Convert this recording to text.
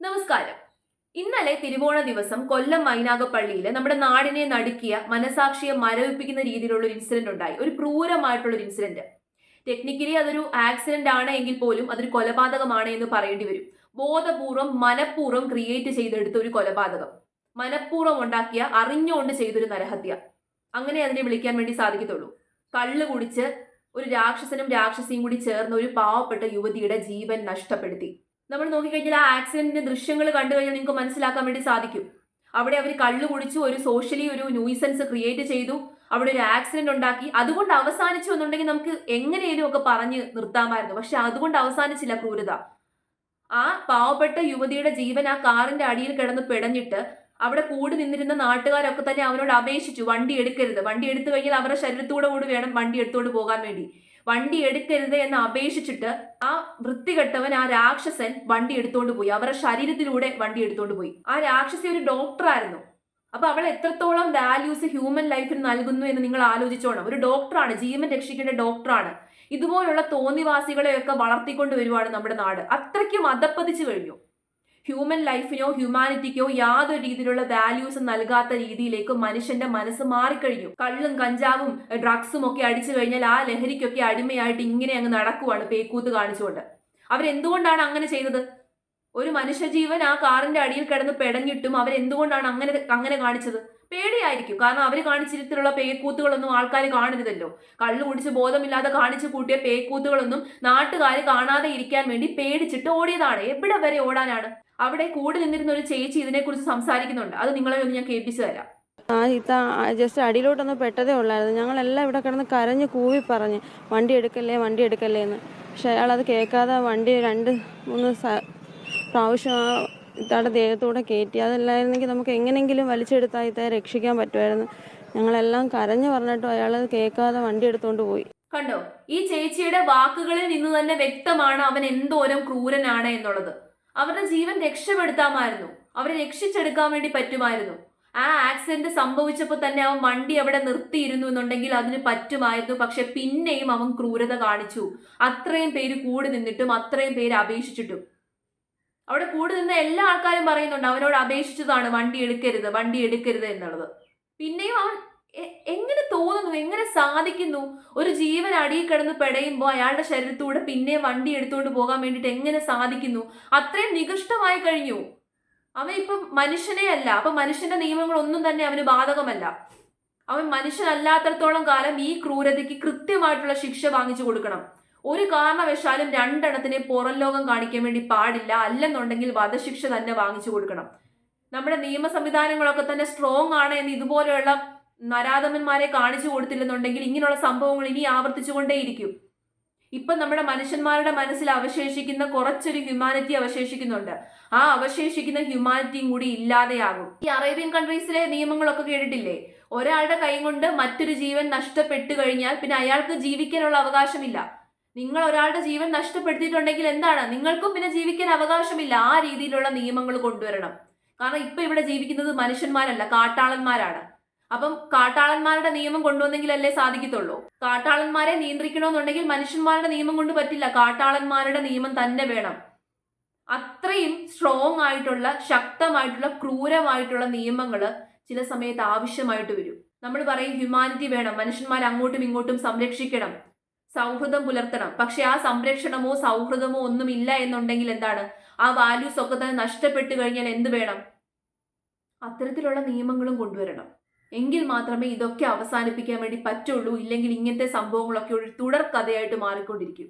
നമസ്കാരം. ഇന്നലെ തിരുവോണ ദിവസം കൊല്ലം മൈനാഗപ്പള്ളിയിൽ നമ്മുടെ നാടിനെ നടുക്കിയ മനസാക്ഷിയെ മരവിപ്പിക്കുന്ന രീതിയിലുള്ള ഒരു ഇൻസിഡന്റ് ഉണ്ടായി. ഒരു ക്രൂരമായിട്ടുള്ള ഒരു ഇൻസിഡന്റ് ടെക്നിക്കലി അതൊരു ആക്സിഡന്റ് ആണ് എങ്കിൽ പോലും അതൊരു കൊലപാതകമാണ് എന്ന് പറയേണ്ടി വരും. ബോധപൂർവം മനഃപൂർവം ക്രിയേറ്റ് ചെയ്തെടുത്ത ഒരു കൊലപാതകം. മനഃപൂർവം ഉണ്ടാക്കിയ അറിഞ്ഞുകൊണ്ട് ചെയ്തൊരു നരഹത്യ. അങ്ങനെ അതിനെ വിളിക്കാൻ വേണ്ടി സാധിക്കത്തുള്ളൂ. കള്ള് കുടിച്ച് ഒരു രാക്ഷസനും രാക്ഷസിയും കൂടി ചേർന്ന ഒരു പാവപ്പെട്ട യുവതിയുടെ ജീവൻ നഷ്ടപ്പെടുത്തി. നമ്മൾ നോക്കിക്കഴിഞ്ഞാൽ ആ ആക്സിഡന്റിന്റെ ദൃശ്യങ്ങൾ കണ്ടു കഴിഞ്ഞാൽ നിങ്ങൾക്ക് മനസ്സിലാക്കാൻ വേണ്ടി സാധിക്കും. അവിടെ അവർ കള്ളു കുടിച്ചു ഒരു സോഷ്യലി ഒരു ന്യൂസൻസ് ക്രിയേറ്റ് ചെയ്തു അവിടെ ഒരു ആക്സിഡന്റ് ഉണ്ടാക്കി. അതുകൊണ്ട് അവസാനിച്ചു എന്നുണ്ടെങ്കിൽ നമുക്ക് എങ്ങനെയും ഒക്കെ പറഞ്ഞ് നിർത്താമായിരുന്നു. പക്ഷെ അതുകൊണ്ട് അവസാനിച്ചില്ല ക്രൂരത. ആ പാവപ്പെട്ട യുവതിയുടെ ജീവൻ ആ കാറിന്റെ അടിയിൽ കിടന്ന് പിടഞ്ഞിട്ട് അവിടെ കൂടി നിന്നിരുന്ന നാട്ടുകാരൊക്കെ തന്നെ അവനോട് അപേക്ഷിച്ചു. വണ്ടി എടുക്കരുത്. വണ്ടി എടുത്തു കഴിഞ്ഞാൽ അവരുടെ ശരീരത്തൂടെ കൂടി വേണം വണ്ടി എടുത്തുകൊണ്ട് പോകാൻ വേണ്ടി. വണ്ടി എടുക്കരുത് എന്ന് അപേക്ഷിച്ചിട്ട് ആ വൃത്തികെട്ടവൻ ആ രാക്ഷസൻ വണ്ടി എടുത്തോണ്ട് പോയി. അവരുടെ ശരീരത്തിലൂടെ വണ്ടി എടുത്തോണ്ട് പോയി. ആ രാക്ഷസി ഒരു ഡോക്ടറായിരുന്നു അപ്പൊ അവൾ എത്രത്തോളം വാല്യൂസ് ഹ്യൂമൻ ലൈഫിന് നൽകുന്നു എന്ന് നിങ്ങൾ ആലോചിച്ചോണം ഒരു ഡോക്ടറാണ് ജീവൻ രക്ഷിക്കേണ്ട ഡോക്ടറാണ് ഇതുപോലുള്ള തോന്നിവാസികളെയൊക്കെ വളർത്തിക്കൊണ്ട് വരുവാണ് നമ്മുടെ നാട്. അത്രയ്ക്കും മതപ്പതിച്ചു കഴിഞ്ഞു. ഹ്യൂമൻ ലൈഫിനോ ഹ്യൂമാനിറ്റിക്കോ യാതൊരു രീതിയിലുള്ള വാല്യൂസ് നൽകാത്ത രീതിയിലേക്ക് മനുഷ്യന്റെ മനസ്സ് മാറിക്കഴിഞ്ഞു. കള്ളും കഞ്ചാവും ഡ്രഗ്സും ഒക്കെ അടിച്ചു കഴിഞ്ഞാൽ ആ ലഹരിക്കൊക്കെ അടിമയായിട്ട് ഇങ്ങനെ അങ്ങ് നടക്കുവാണ് പേക്കൂത്ത് കാണിച്ചുകൊണ്ട്. അവരെന്തുകൊണ്ടാണ് അങ്ങനെ ചെയ്തത്? ഒരു മനുഷ്യജീവൻ ആ കാറിന്റെ അടിയിൽ കിടന്ന് പെടഞ്ഞിട്ടും അവരെന്തുകൊണ്ടാണ് അങ്ങനെ അങ്ങനെ കാണിച്ചത്? പേടിയായിരിക്കും. കാരണം അവർ കാണിച്ചിട്ടുള്ള പേക്കൂത്തുകളൊന്നും ആൾക്കാർ കാണരുതല്ലോ. കള്ളു കുടിച്ച് ബോധമില്ലാതെ കാണിച്ചു കൂട്ടിയ പേക്കൂത്തുകളൊന്നും നാട്ടുകാർ കാണാതെ ഇരിക്കാൻ വേണ്ടി പേടിച്ചിട്ട് ഓടിയതാണ്. എവിടെ വരെ ഓടാനാണ്? അവിടെ കൂടെ നിന്നിരുന്ന ഒരു ചേച്ചി ഇതിനെക്കുറിച്ച് സംസാരിക്കുന്നുണ്ട്. അത് നിങ്ങളെ ഒന്ന് ഞാൻ കേൾപ്പിച്ചു തരാം. ആ ഇത്ത ജസ്റ്റ് അടിയിലോട്ടൊന്ന് പെട്ടതേ ഉള്ളായിരുന്നു. ഞങ്ങളെല്ലാം ഇവിടെ കിടന്ന് കരഞ്ഞ് കൂവി പറഞ്ഞ് വണ്ടി എടുക്കല്ലേ വണ്ടി എടുക്കല്ലേ എന്ന്. പക്ഷെ അയാളത് കേൾക്കാതെ വണ്ടി രണ്ട് മൂന്ന് പ്രാവശ്യം ആ ഇത്താടെ ദേഹത്തൂടെ കയറ്റി അതല്ലായിരുന്നെങ്കിൽ നമുക്ക് എങ്ങനെയെങ്കിലും വലിച്ചെടുത്താൽ ഇത്തയെ രക്ഷിക്കാൻ പറ്റുമായിരുന്നു. ഞങ്ങളെല്ലാം കരഞ്ഞു പറഞ്ഞിട്ടും അയാളത് കേൾക്കാതെ വണ്ടി എടുത്തുകൊണ്ട് പോയി. കണ്ടോ? ഈ ചേച്ചിയുടെ വാക്കുകളിൽ നിന്ന് തന്നെ വ്യക്തമാണ് അവൻ എന്തോരം ക്രൂരനാണ് എന്നുള്ളത്. അവരുടെ ജീവൻ രക്ഷപ്പെടുത്താമായിരുന്നു. അവരെ രക്ഷിച്ചെടുക്കാൻ വേണ്ടി പറ്റുമായിരുന്നു. ആ ആക്സിഡന്റ് സംഭവിച്ചപ്പോൾ തന്നെ അവൻ വണ്ടി അവിടെ നിർത്തിയിരുന്നു എന്നുണ്ടെങ്കിൽ അതിന് പറ്റുമായിരുന്നു. പക്ഷെ പിന്നെയും അവൻ ക്രൂരത കാണിച്ചു. അത്രയും പേര് കൂടി നിന്നിട്ടും അത്രയും പേര് അപേക്ഷിച്ചിട്ടും. അവിടെ കൂടി നിന്ന എല്ലാ ആൾക്കാരും പറയുന്നുണ്ട് അവനോട് അപേക്ഷിച്ചതാണ് വണ്ടി എടുക്കരുത് വണ്ടി എടുക്കരുത് എന്നുള്ളത്. പിന്നെയും അവൻ എങ്ങനെ തോന്നുന്നു? എങ്ങനെ സാധിക്കുന്നു? ഒരു ജീവൻ അടിയിൽ കിടന്ന് പെടയുമ്പോൾ അയാളുടെ ശരീരത്തൂടെ പിന്നെ വണ്ടി എടുത്തുകൊണ്ട് പോകാൻ വേണ്ടിയിട്ട് എങ്ങനെ സാധിക്കുന്നു? അത്രയും നികൃഷ്ടമായി കഴിഞ്ഞു. അവൻ ഇപ്പം മനുഷ്യനെ അല്ല. അപ്പൊ മനുഷ്യന്റെ നിയമങ്ങളൊന്നും തന്നെ അവന് ബാധകമല്ല. അവൻ മനുഷ്യനല്ലാത്തടത്തോളം കാലം ഈ ക്രൂരതയ്ക്ക് കൃത്യമായിട്ടുള്ള ശിക്ഷ വാങ്ങിച്ചു കൊടുക്കണം. ഒരു കാരണവശാലും രണ്ടെണ്ണത്തിനെ പുറം ലോകം കാണിക്കാൻ വേണ്ടി പാടില്ല. അല്ലെന്നുണ്ടെങ്കിൽ വധശിക്ഷ തന്നെ വാങ്ങിച്ചു കൊടുക്കണം. നമ്മുടെ നിയമ സംവിധാനങ്ങളൊക്കെ തന്നെ സ്ട്രോങ് ആണ് എന്ന് ഇതുപോലെയുള്ള നരാധമന്മാരെ കാണിച്ചു കൊടുത്തില്ലെന്നുണ്ടെങ്കിൽ ഇങ്ങനെയുള്ള സംഭവങ്ങൾ ഇനി ആവർത്തിച്ചുകൊണ്ടേയിരിക്കും. ഇപ്പം നമ്മുടെ മനുഷ്യന്മാരുടെ മനസ്സിൽ അവശേഷിക്കുന്ന കുറച്ചൊരു ഹ്യൂമാനിറ്റി അവശേഷിക്കുന്നുണ്ട്. ആ അവശേഷിക്കുന്ന ഹ്യൂമാനിറ്റിയും കൂടി ഇല്ലാതെയാകും. ഈ അറേബ്യൻ കൺട്രീസിലെ നിയമങ്ങളൊക്കെ കേട്ടിട്ടില്ലേ? ഒരാളുടെ കൈ കൊണ്ട് മറ്റൊരു ജീവൻ നഷ്ടപ്പെട്ടു കഴിഞ്ഞാൽ പിന്നെ അയാൾക്ക് ജീവിക്കാനുള്ള അവകാശമില്ല. നിങ്ങൾ ഒരാളുടെ ജീവൻ നഷ്ടപ്പെടുത്തിയിട്ടുണ്ടെങ്കിൽ എന്താണ്? നിങ്ങൾക്കും പിന്നെ ജീവിക്കാൻ അവകാശമില്ല. ആ രീതിയിലുള്ള നിയമങ്ങൾ കൊണ്ടുവരണം. കാരണം ഇപ്പൊ ഇവിടെ ജീവിക്കുന്നത് മനുഷ്യന്മാരല്ല കാട്ടാളന്മാരാണ്. അപ്പം കാട്ടാളന്മാരുടെ നിയമം കൊണ്ടുവന്നെങ്കിലല്ലേ സാധിക്കത്തുള്ളൂ. കാട്ടാളന്മാരെ നിയന്ത്രിക്കണമെന്നുണ്ടെങ്കിൽ മനുഷ്യന്മാരുടെ നിയമം കൊണ്ട് പറ്റില്ല. കാട്ടാളന്മാരുടെ നിയമം തന്നെ വേണം. അത്രയും സ്ട്രോങ് ആയിട്ടുള്ള ശക്തമായിട്ടുള്ള ക്രൂരമായിട്ടുള്ള നിയമങ്ങൾ ചില സമയത്ത് ആവശ്യമായിട്ട് വരും. നമ്മൾ പറയും ഹ്യൂമാനിറ്റി വേണം. മനുഷ്യന്മാരെ അങ്ങോട്ടും ഇങ്ങോട്ടും സംരക്ഷിക്കണം. സൗഹൃദം പുലർത്തണം. പക്ഷെ ആ സംരക്ഷണമോ സൗഹൃദമോ ഒന്നും ഇല്ല എന്നുണ്ടെങ്കിൽ എന്താണ്? ആ വാല്യൂസ് ഒക്കെ തന്നെ നഷ്ടപ്പെട്ടു കഴിഞ്ഞാൽ എന്ത് വേണം? അത്തരത്തിലുള്ള നിയമങ്ങളും കൊണ്ടുവരണം. എങ്കിൽ മാത്രമേ ഇതൊക്കെ അവസാനിപ്പിക്കാൻ വേണ്ടി പറ്റുള്ളൂ ഇല്ലെങ്കിൽ ഇങ്ങനത്തെ സംഭവങ്ങളൊക്കെ ഒരു തുടർ കഥയായിട്ട് മാറിക്കൊണ്ടിരിക്കും.